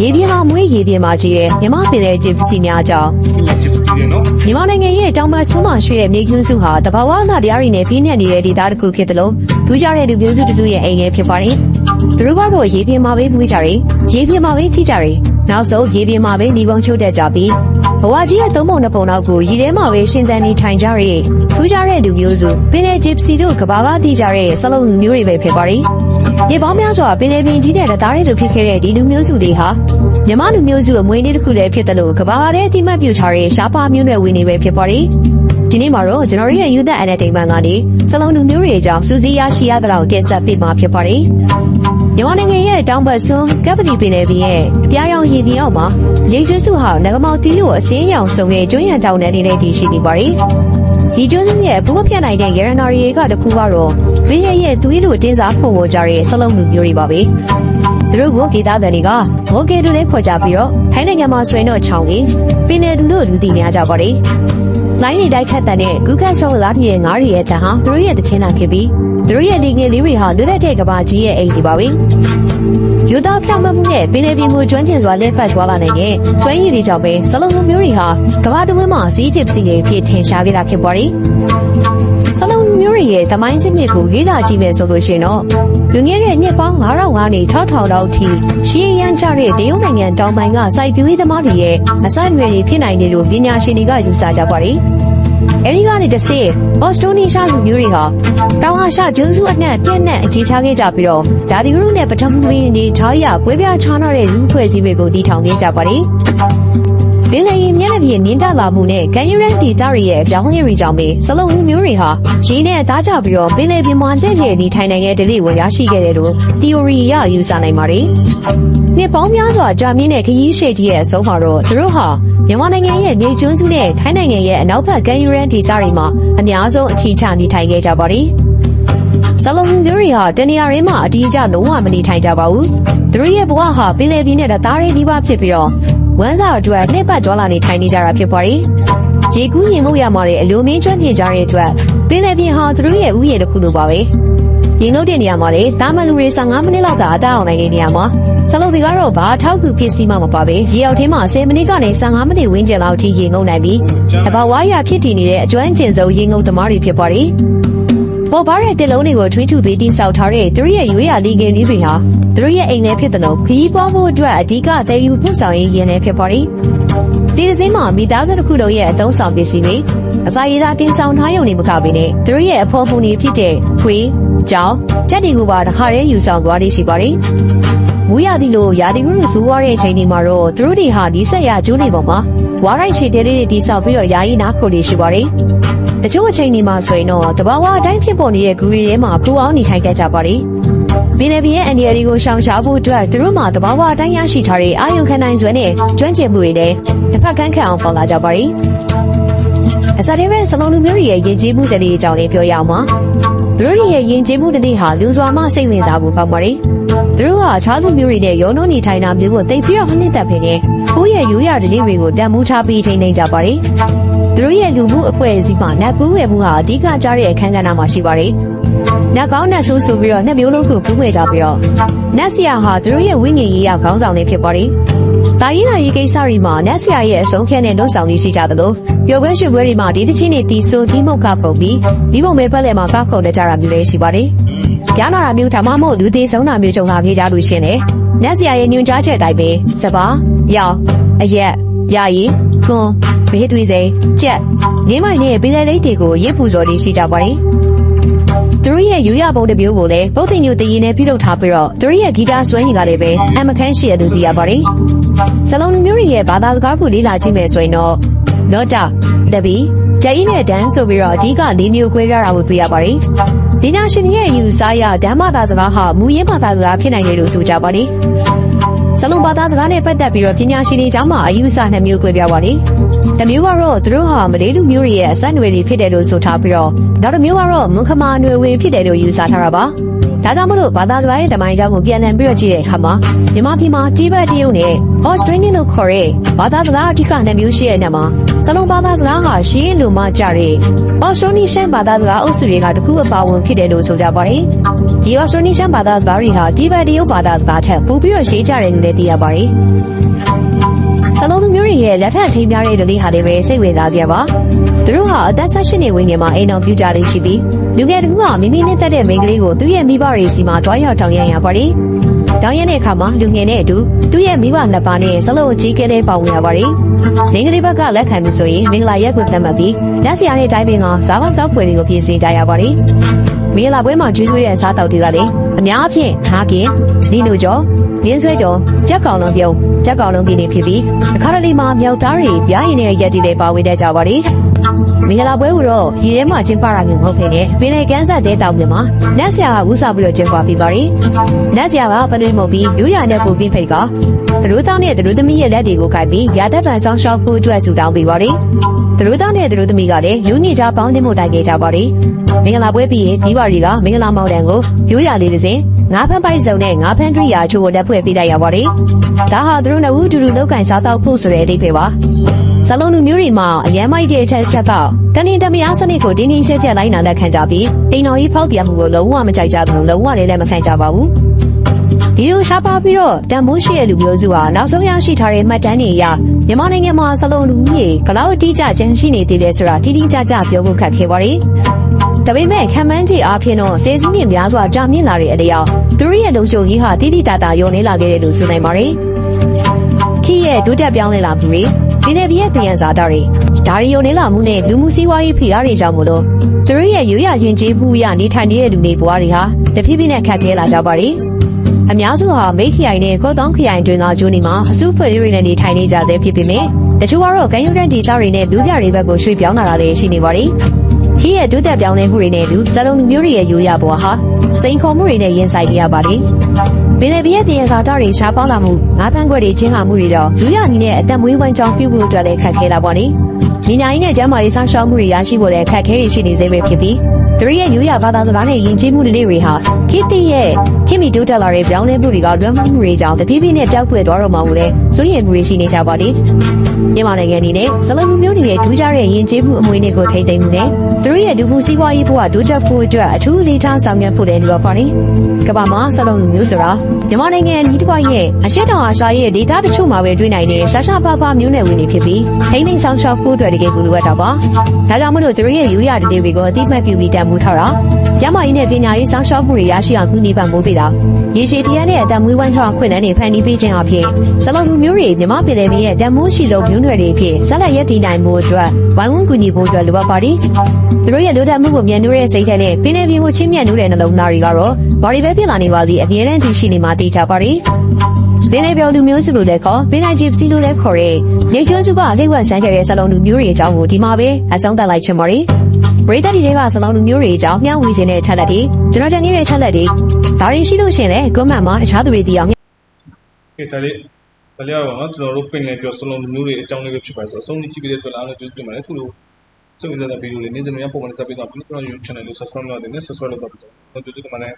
ရေပြင်မှာမွေးရေပြင်မှာကြီးတဲ့မြမပင်လယ်ဂျပစီများကြောင့်ဒီမှာဂျစ်စီတယ်နော်မြန်မာနိုင်ငံရဲ့တောင်ဘက်ဆုံးမှာရှိတဲ့မြေကျွန်းစုဟာတဘာဝအနာတရားတွေနဲ့ပြည့်ညက်နေတဲ့ဒေသတစ်ခုဖြစ်တယ်လို့ထူးခြားတဲ့လူမျိုးစုတစ်စုရဲ့အိမ်ငယ်ဖြစ်ပါတယ်။သူတို့ကတော့ရေပြင်မှာပဲမွေးကြတယ်။ရေပြင်မှာပဲထိကြတယ်။နောက်ဆုံးရေပြင်မှာပဲနေပုံချိုးတတ်ကြပြီးဘဝကြီးရဲ့သုံးပုံနှစ်ပုံလောက်ကိုရေထဲမှာပဲရှင်သန်နေထိုင်ကြရတဲ့ထူးခြားတဲ့လူမျိုးစုပင်လယ်ဂျပစီတို့ကဘာဘာတိကြတဲ့ဆလုံးလူမျိုးတွေပဲဖြစ်ပါတယ်။ ရေပေါင်းများစွာပင်လယ်ပြင်ကြီးတဲ့တရားတွေသူဖြစ်ခဲ့တဲ့ဒီလူမျိုးစုတွေဟာမြမလူမျိုးစုအမွေနေ့တစ်ခုလည်းဖြစ်တယ်လို့ကဘာဘာတဲ့အတိမတ်ပြုထားတဲ့ရှားပါမျိုးနွယ်ဝင်တွေပဲဖြစ်ပါတယ်။ဒီနေ့မှာတော့ကျွန်တော်တို့ရဲ့ယူသက်အန်တဲ့တိမ်ပန်ကနေစလုံးလူမျိုးတွေအကြောင်းစူးစီးရရှိရတဲ့လောက်တင်ဆက်ပေးမှာဖြစ်ပါတယ်။မြန်မာနိုင်ငံရဲ့တောင်ဘက်စွန်းကပ္ပလီပင်လယ်ပြင်ရဲ့အပြားရောင်ရေပြင်အောက်မှာရေကျွန်းစုဟာငကမောက်တီးလို့အစင်းရောင်စုံတဲ့ကျွန်းရံတောင်နယ်နေတဲ့တည်ရှိနေပါတယ်။ ဒီကျွန်းစုရဲ့ဘူးမပြတ်နိုင်တဲ့ရရနာတွေကတစ်ခုကတော့ဘင်းရဲ့ရဲ့သွေးလိုတင်းစားဖုံဝကြတဲ့စလုံးလူမျိုးတွေပါပဲ။သူတို့ကိုဒေသခံတွေကမော်ကဲလူလေးခေါ်ကြပြီးတော့ထိုင်းနိုင်ငံမှာဆွေတော့ချောင်းကြီးပင်လယ်လူလို့လူသိများကြပါတယ်။လိုင်းနေတိုက်ခတ်တဲ့ဂူကတ်ဆောလာတီရဲ့ငားရီရဲ့တန်ဟာသူတို့ရဲ့တချင်းလာဖြစ်ပြီးသူတို့ရဲ့ဒီငယ်လေးတွေဟာလွတ်လပ်တဲ့ကဘာကြီးရဲ့အိမ်တွေပါပဲ။ ယူသားဖြောင်းမှမှုနဲ့ပင်လယ်ပြင်ကိုကျွမ်းကျင်စွာလက်ဖက်သွားလာနိုင်တဲ့စွမ်းရည်တွေကြောင့်ပဲစလုံးလူမျိုးတွေဟာကဘာတဝင်းမှာစီးကျစ်စီတွေဖြစ်ထင်ရှားခဲ့တာဖြစ်ပါတယ်။စလုံးလူမျိုးတွေရဲ့တမိုင်းစစ်မြစ်ကိုလေးစားကြည့်မယ်ဆိုလို့ရှိရင်တော့လူငယ်တဲ့နှစ်ပေါင်း9000ကနေ6000လောက်ထိရှီးရန်ကြတဲ့တရုတ်နိုင်ငံတောင်ပိုင်းကစိုက်ပျိုးရေးသမားတွေရဲ့အစအနွယ်တွေဖြစ်နိုင်တယ်လို့ပညာရှင်တွေကယူဆကြပါတယ်။ အဲဒီကနေတစ်ဆင့်ဘော့စတိုနီရှာလူမျိုးတွေဟာတောင်အာရှကျွန်းစုအနှံ့ပြည့်နှက်အခြေချခဲ့ကြပြီးတော့ဒါဒီဂရုနဲ့ပထမတွင်နေထားရပွဲပြခြားနာတဲ့လူဖွဲ့စည်းတွေကိုတည်ထောင်ခဲ့ကြပါတယ်။ ပင်လယ်ရင်မျက်နှာပြင်မြင့်တက်လာမှုနဲ့ကန်ယူရန်တီတာတွေရဲ့အပြောင်းအလဲတွေကြောင့်ပဲစလုံးဦးမျိုးတွေဟာရင်းနဲ့သားကြပြီးတော့ပင်လယ်ပြင်မှာလက်လျက်နေထိုင်နိုင်တဲ့ဒလိဝင်ရရှိခဲ့တယ်လို့ theory အရယူဆနိုင်ပါတယ်။နှစ်ပေါင်းများစွာကြာမြင့်တဲ့ခရီးရှည်ကြီးရဲ့အဆုံးမှာတော့သူတို့ဟာမြန်မာနိုင်ငံရဲ့နေကျွန်းစုနဲ့ထိုင်းနိုင်ငံရဲ့အနောက်ဘက်ကန်ယူရန်ဒေသတွေမှာအများဆုံးအခြေချနေထိုင်ခဲ့ကြပါတယ်။စလုံးမျိုးတွေဟာတနေရာရင်းမှာအတီးအကျလုံးဝမနေထိုင်ကြပါဘူး။သူတို့ရဲ့ဘဝဟာပင်လယ်ပြင်နဲ့သားရဲဒီပါဖြစ်ပြီးတော့ ဝမ်းစာအတွက်လှည့်ပတ်ဒေါ်လာနေထိုင်နေကြတာဖြစ်ပါတယ်။ရေကူးရင်ငုတ်ရမှာတဲ့အလိုမင်းကျွမ်းကျင်ကြတဲ့အတွက်ပင်လယ်ပြင်ဟာသူတို့ရဲ့ဥယျာဉ်တစ်ခုလိုပါပဲ။ရေငုတ်တဲ့နေရာမှာလေတာမန်လူတွေ15မိနစ်လောက်သာအသားအောင်နိုင်တဲ့နေရာမှာဆလုံးတွေကတော့ဘာအထောက်အကူဖြစ်စီမှမပါပဲရေအောက်ထဲမှာ10မိနစ်ကနေ15မိနစ်ဝန်းကျင်လောက်ထိရေငုတ်နိုင်ပြီးတဘာဝါရဖြစ်တည်နေတဲ့အကျွမ်းကျင်ဆုံးရေငုတ်သမားတွေဖြစ်ပါတယ်။ ပေါ်ပါတဲ့တစ်လုံးတွေကိုထွေးထူပြီးတိဆောက်ထားတဲ့သူတို့ရဲ့ရွေးရလီငယ်လေးတွေဟာသူတို့ရဲ့အိမ်ထဲဖြစ်တယ်လို့ခရီးပွားဖို့အတွက်အဓိကသယ်ယူပို့ဆောင်ရေးရင်းနေဖြစ်ပါတယ်။ဒီဒီဇိမ်းမှာမိသားစုတစ်ခုလုံးရဲ့အသုံးဆောင်ပစ္စည်းတွေအစာရည်သားတင်ဆောင်ထားရုံနဲ့မကဘဲနဲ့သူတို့ရဲ့အဖော်ဖုန်တွေဖြစ်တဲ့ခွေးကြောင်တက်တွေကိုပါတစ်ခါတည်းယူဆောင်သွားလေးရှိပါတယ်။မူရသည်လိုရာသီဥတုဇိုးဝါးတဲ့အချိန်ဒီမှာတော့သူတို့တွေဟာဒီဆက်ရကျိုးနေပေါ်မှာဝါရိုက်ချေတဲလေးတွေတိဆောက်ပြီးတော့ယာယီနားခုလေးရှိပါတယ်။ တချို့အချိန်ဒီမှာဆိုရင်တော့တဘာဝအတိုင်းဖြစ်ပေါ်နေတဲ့ဂူရီထဲမှာဖူအောင်နေထိုင်ခဲ့ကြပါတယ်။ဘင်းလဘီရဲ့အန်ဒီယာဒီကိုရှောင်ရှားဖို့အတွက်သူတို့မှာတဘာဝအတိုင်းရရှိထားတဲ့အာယုံခံနိုင်စွမ်းနဲ့ကျွမ်းကျင်မှုတွေလည်းတစ်ဖက်ကန်းခတ်အောင်ပေါ်လာကြပါတယ်။အစားတည်းပဲစလုံးလူမျိုးတွေရဲ့ယဉ်ကျေးမှုတည်းအကြောင်းလေးပြောရအောင်ပါ။သူတို့တွေရဲ့ယဉ်ကျေးမှုတည်းဟာလူစွာမှစိတ်ဝင်စားဖို့ပေါ့ပါတယ်။သူတို့ဟာအခြားသူမျိုးတွေနဲ့ရောနှောနေထိုင်တာမျိုးကိုသိပြီးတော့နှစ်သက်ဖိနေ။ကိုယ့်ရဲ့ရိုးရာတည်းတွေကိုတန်မိုးထားပြီးထိန်းသိမ်းကြပါတယ်။ သူတို့ရဲ့လူမှုအဖွဲ့အစည်းမှာနတ်ကူးဝယ်မှုဟာအဓိကကြားတဲ့အခန်းကဏ္ဍမှာရှိပါတယ်။နတ်ကောင်းနတ်ဆိုးဆိုပြီးတော့နှစ်မျိုးလုံးကိုပူးဝဲကြပြီးတော့နတ်ဆရာဟာသူတို့ရဲ့ဝိညာဉ်ရေးရခေါင်းဆောင်လေးဖြစ်ပါတယ်။တာရင်းနာရေးကိစ္စတွေမှာနတ်ဆရာရဲ့အဆုံးဖြတ်နဲ့လွတ်ဆောင်လေးရှိကြသလိုပျော်ပွဲရွှင်ပွဲတွေမှာဒီတချင်းတွေတီဆိုတီးမုတ်ကပုံပြီးဒီပုံမဲဖက်လက်မှာကောက်ခုံနေကြတာမျိုးလေးရှိပါတယ်။ကြားနာတာမျိုးဒါမှမဟုတ်လူသေးဆုံးတာမျိုးကြုံလာခဲ့ကြလို့ရှရင်လေနတ်ဆရာရဲ့ညွှန်ကြားချက်အတိုင်းပဲစပါးရောင်အရက်ယာယီခွန် မေးသွေးစိမ်းကြက်ငင်းမိုင်နဲ့ပြည်လဲလေးတွေကိုရစ်ပူစော်လေးရှိကြပါတယ်။သူတို့ရဲ့ယူရပုံတစ်မျိုးကိုလည်းပုတ်တင်ညိုတည်ရင်နဲ့ပြုလုပ်ထားပြီးတော့သူတို့ရဲ့ဂီတဆွဲရင်ကလည်းပဲအမခန်းရှိရသူသိရပါတယ်။စလုံးလူမျိုးတွေရဲ့ဘာသာစကားကိုလေ့လာကြည့်မယ်ဆိုရင်တော့လောတာတပီဂျိုင်းနဲ့ဒန်ဆိုပြီးတော့အဓိက၄မျိုးခွဲပြားတာကိုတွေ့ရပါတယ်။ဒီညာရှင်တွေရဲ့ယူဆရဓမ္မသာစကားဟာမူရင်းဘာသာစကားဖြစ်နိုင်တယ်လို့ဆိုကြပါတယ်။စလုံးဘာသာစကားနဲ့ပတ်သက်ပြီးတော့ပညာရှင်တွေကြားမှာအယူအဆနှစ်မျိုးခွဲပြားပါတယ်။ တစ်မျိုးကတော့သူတို့ဟာမလေးလူမျိုးတွေရဲ့အဆက်အနွယ်တွေဖြစ်တယ်လို့ဆိုထားပြီးတော့နောက်တစ်မျိုးကတော့မွန်ခမာနွယ်ဝင်ဖြစ်တယ်လို့ယူဆထားတာပါ။ဒါကြောင့်မလို့ဘာသာစကားရဲ့တမိုင်းကြောင်းကိုပြန်လှန်ပြီးတော့ကြည့်တဲ့အခါမှာမြန်မာပြည်မှာတိဘက်တရုတ်နဲ့ Australian လို့ခေါ်တဲ့ဘာသာစကားအဓိကနှစ်မျိုးရှိတဲ့နေရာမှာစလုံးဘာသာစကားဟာရှင်းလိုမှကြတဲ့ Australian ဘာသာစကားအုပ်စုတွေကတခုအပါဝင်ဖြစ်တယ်လို့ဆိုကြပါတယ်။ဒီအော်စတြေးလျဘာသာစကားတွေဟာဒီဘက်တရုတ်ဘာသာစကားထက်ပိုပြီးတော့ရှေးကြတယ်လို့လည်းသိရပါတယ်။ စလုံးလူမျိုးတွေရဲ့လက်ထပ်ထိမ်းများတဲ့ဒလေးဟာလည်းပဲစိတ်ဝင်စားစရာပါ။သူတို့ဟာအသက်18နှစ်ဝန်းကျင်မှာအိမ်အောင်ပြုကြလေးရှိပြီးလူငယ်တစ်ခုကမိမိနဲ့တက်တဲ့မိန်းကလေးကိုသူ့ရဲ့မိဘတွေစီမှာတွားရောက်ထောင်ရရပါတယ်။တောင်းရတဲ့အခါမှာလူငယ်နဲ့အတူသူ့ရဲ့မိဘနှစ်ပါးနဲ့စလုံးကြီးကဲတဲ့ပေါဝင်ရပါတယ်။မိန်းကလေးဘက်ကလက်ခံပြီးဆိုရင်မင်္ဂလာရက်ကိုသတ်မှတ်ပြီးလက်ဆရာနဲ့တိုင်းပင်ကစားပေါက်တောက်ဖွယ်တွေကိုပြင်ဆင်ကြရပါတယ်။ မင်္ဂလာပွဲမှာကျွေးကျွေးတဲ့အစားတောက်တွေကလည်းအများအပြားငါးကင်လီနိုကျော်ရင်းဆွဲကျော်ကြက်ကောင်လုံးပြုံးကြက်ကောင်လုံးပြည်နေဖြစ်ပြီးအခါတလေမှာမြောက်သားတွေပြားရင်တဲ့ရက်တီတွေပါဝင်တဲ့ကြပါတယ်။ မင်္ဂလာပွဲကိုတော့ရေထဲမှာကျင်းပတာမျိုးမဟုတ်ဘဲနဲ့ပင်လေကန်းဆက်တဲ့တောင်ပြင်မှာလက်ဆရာကဝူစားပြီးတော့ကျင်းပပြီးပါတယ်။လက်ဆရာကပနွေမုတ်ပြီးရိုးရာနဲ့ပူပြီးဖိတ်ကသူတို့သားနဲ့သူတို့သမီးရဲ့လက်တွေကိုကိုက်ပြီးရာသက်ပံဆောင်ရှောက်ဖို့အတွက်ဆူတောင်းပေးပါတယ်။သူတို့သားနဲ့သူတို့သမီးကလည်းယူနီကြပေါင်းတင်မှုတိုင်ခဲ့ကြပါတယ်။မင်္ဂလာပွဲပြီးရင်ဒီပါတွေကမင်္ဂလာမောင်တန်ကိုရိုးရာလေးတစ်စင်ငါးဖမ်းပိုက်စုံနဲ့ငါးဖမ်းဒရိယာချို့ကိုလက်ဖွဲ့ပေးလိုက်ရပါတယ်။ဒါဟာသူတို့နှစ်ဦးအတူတူလောက်ကန်စားတော့ဖို့ဆိုတဲ့အဓိပ္ပာယ်ပါ။ ဇလုံးလူမျိုးတွေမှာအရန်မိုက်တဲ့အချက်ချက်ကတနင်တမယားစနစ်ကိုတင်းတင်းကျပ်ကျပ်လိုက်နာလက်ခံကြပြီးအိမ်တော်ကြီးဖောက်ပြမှုကိုလုံးဝမကြိုက်ကြဘူးလုံးဝလည်းလက်မဆိုင်ကြပါဘူး။ဒီလိုရှားပါပြီးတော့တန်မိုးရှိတဲ့လူမျိုးစုဟာနောက်ဆုံးရရှိထားတဲ့မှတ်တမ်းတွေအရမြန်မာနိုင်ငံမှာဇလုံးလူကြီးဘလောက်အတိအကျကျန်ရှိနေသေးလဲဆိုတာတိတိကျကျပြောဖို့ခက်ခဲပါတယ်။ဒါပေမဲ့ခံမှန်းကြည့်အားဖြင့်တော့စေစည်းမြင့်များစွာကြာမြင့်လာတဲ့အလျောက်သူတို့ရဲ့လုံခြုံရေးဟာတိတိတတ်တာယုံနေလာခဲ့တယ်လို့ဆိုနိုင်ပါတယ်။ခီးရဲ့ဒုတက်ပြောင်းလဲလာမှုတွေ ဒီနေ့ပြည့်ရဲ့တယံဇာတာတွေဒါရီယုံနေလာမှုနဲ့လူမှုစည်းဝါးရေးဖိအားတွေကြောင့်မို့လို့သူတို့ရဲ့ရိုးရာယဉ်ကျေးမှုအရနေထိုင်နေတဲ့လူတွေဘဝတွေဟာတဖြည်းဖြည်းနဲ့ခက်ခဲလာကြပါတယ်။အများစုဟာမိတ်ခရိုင်နဲ့ကော့တောင်းခရိုင်တွင်ကဂျိုနီမှာအစုဖွဲ့တွေနဲ့နေထိုင်နေကြဆဲဖြစ်ပေမဲ့တချို့ကတော့ကန်ယူရန်ဒေတာတွေနဲ့လူပြတွေဘက်ကိုရွှေ့ပြောင်းလာတာလည်းရှိနေပါတယ်။ခီးရဲ့ဒုတက်ပြောင်းလဲမှုတွေနဲ့လူစလုံးလူမျိုးတွေရဲ့ရိုးရာဘဝဟာစိန်ခေါ်မှုတွေနဲ့ရင်ဆိုင်နေရပါတယ်။ ပင်လယ်ပြည့်တဲ့ဇာတာတွေရှားပေါင်းလာမှုငါးပန်းခွက်တွေချင်းဟာမှုတွေတော့လူရနီနဲ့အသက်မွေးဝမ်းကြောင်းပြုဖို့အတွက်လည်းခက်ခဲလာပါနေ။ညီညာကြီးနဲ့ကျမ်းမာရေးဆောင်ရှောက်မှုတွေရရှိဖို့လည်းခက်ခဲရရှိနေသေးပဲဖြစ်ပြီး သူတို့ရဲ့ရိုးရာဘာသာစကားနဲ့ယဉ်ကျေးမှုတွေတွေဟာခေတ်တည်းရဲ့ခေတ်မီတိုးတက်လာတဲ့ပြောင်းလဲမှုတွေကလွှမ်းမိုးမှုတွေကြောင့်တဖြည်းဖြည်းနဲ့ပျောက်ကွယ်သွားတော့မှလည်းစိုးရိမ်မှုတွေရှိနေကြပါလိမ့်။မြန်မာနိုင်ငံအနေနဲ့ဇလမှုမျိုးတွေရဲ့ထူးခြားတဲ့ယဉ်ကျေးမှုအမွေအနှစ်ကိုထိန်းသိမ်းမှုနဲ့သူတို့ရဲ့လူမှုစီးပွားရေးဘဝတိုးတက်ဖို့အတွက်အထူးလေးထားဆောင်ရွက်ဖို့လည်းလိုအပ်ပါတယ်။ကမ္ဘာမှာဇလမှုမျိုးဆိုတာမြန်မာနိုင်ငံအနီးတစ်ဝိုက်ရဲ့အရှေ့တောင်အာရှရဲ့ဒေသတချို့မှာပဲတွေ့နိုင်တဲ့ရှာရှာပါပါမျိုးနယ်ဝင်တွေဖြစ်ပြီးထိန်းသိမ်းဆောင်ရှောက်ဖို့အတွက်တကယ်ကိုလိုအပ်တာပါ။ဒါကြောင့်မလို့သူတို့ရဲ့ရိုးရာဓလေ့တွေကိုအတိအမှတ်ပြုပြီးတန်ဖိုးထားတာကျမကြီးနဲ့ပညာရေးဆောင်ရှောက်မှုတွေရရှိအောင်ကူညီပံ့ပိုးပေးတာရေရှည်တရားနဲ့အတံမွေးဝမ်းချောင်းခွင့်လန်းတွေဖန်တီးပေးခြင်းအပြင်ဇလုံးမှုမျိုးတွေမြမပင်လယ်ရဲ့တန်မိုးရှိသောမျိုးနွယ်တွေအဖြစ်ဇက်လက်ရက်တည်နိုင်မှုအတွက်ဝိုင်းဝန်းကူညီဖို့အတွက်လိုအပ်ပါတယ်သူတို့ရဲ့လိုတတ်မှုကိုမြန်နူးတဲ့စိတ်ဓာတ်နဲ့ပင်လယ်ပြင်ကိုချင်းမြတ်နူးတဲ့နှလုံးသားတွေကတော့ဘာတွေပဲဖြစ်လာနေပါစေအမြဲတမ်းတည်ရှိနေမှာတည်ကြပါတယ်ပင်လယ်ပြောလူမျိုးစုလို့လည်းခေါ်ပင်လယ်ဂျီပစီလို့လည်းခေါ်တဲ့နေကျွန်းစုကလိမ့်ဝက်ဆန်းခဲ့တဲ့ဇလုံးလူမျိုးတွေအကြောင်းကိုဒီမှာပဲအဆုံးသတ်လိုက်ချင်ပါတယ် ပရိသတ်တွေကဇလုံးလူမျိုးတွေအကြောင်းမျှဝေခြင်းတဲ့ချက်လက်တွေကျွန်တော်တင်နေတဲ့ချက်လက်တွေဒါတွေရှိလို့ရှရင်လေကွန်မန့်မှာတခြားသူတွေတည်အောင်ကဲဒါလေးဒါလေးကတော့နော်ကျွန်တော်တို့ပင်လယ်ပြောစလုံးမျိုးတွေအကြောင်းလေးပဲဖြစ်ပါတယ်ဆိုတော့အဆုံးထိကြည့်ပြီးတဲ့အတွက်အားလုံးကျေးဇူးတင်ပါတယ်ခုလိုစိတ်ဝင်စားတဲ့ဗီဒီယိုလေးနေ့စဉ်များပုံမှန်ဆက်ပေးတော့ပြီးကျွန်တော် YouTube channel ကို subscribe လုပ်နေတယ် subscribe လုပ်တော့ပြီးတော့ကျေးဇူးတင်ပါတယ်